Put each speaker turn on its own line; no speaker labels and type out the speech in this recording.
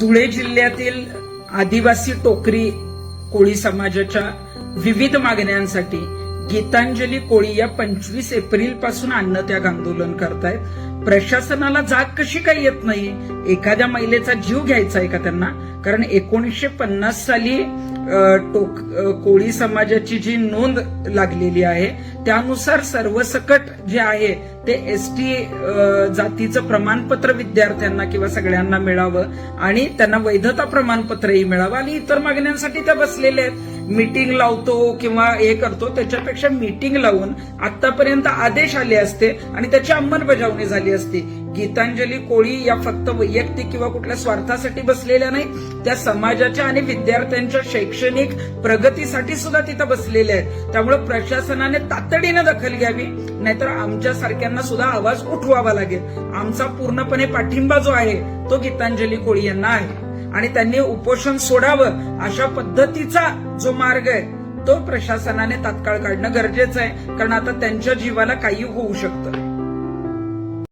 धुळे जिल्ह्यातील आदिवासी टोकरी कोळी समाजाच्या विविध मागण्यांसाठी गीतांजली कोळी या पंचवीस एप्रिलपासून अन्नत्याग आंदोलन करतायत. प्रशासनाला जाग कशी काही येत नाही? एखाद्या महिलेचा जीव घ्यायचा आहे का त्यांना? कारण एकोणीसशे पन्नास साली टोक कोळी समाजाची जी नोंद लागलेली आहे त्यानुसार सर्वसकट जे आहे ते एस टी जातीचं प्रमाणपत्र विद्यार्थ्यांना किंवा सगळ्यांना मिळावं आणि त्यांना वैधता प्रमाणपत्रही मिळावं आणि इतर मागण्यांसाठी त्या बसलेल्या आहेत. मीटिंग लावतो किंवा हे करतो त्याच्यापेक्षा मीटिंग लावून आतापर्यंत आदेश आले असते आणि त्याची अंमलबजावणी झाली असती. गीतांजली कोळी या फक्त वैयक्तिक किंवा कुठल्या स्वार्थासाठी बसलेल्या नाही त्या समाजाच्या आणि विद्यार्थ्यांच्या शैक्षणिक प्रगतीसाठी सुद्धा तिथं बसलेल्या आहेत. त्यामुळे प्रशासनाने तातडीनं दखल घ्यावी नाहीतर आमच्या सारख्यांना सुद्धा आवाज उठवावा लागेल. आमचा पूर्णपणे पाठिंबा जो आहे तो गीतांजली कोळी यांना आहे. आणि त्यांनी उपोषण सोडावं अशा पद्धतीचा जो मार्ग आहे तो प्रशासनाने तात्काळ काढणं गरजेचं आहे. कारण आता त्यांच्या जीवाला काही होऊ शकतं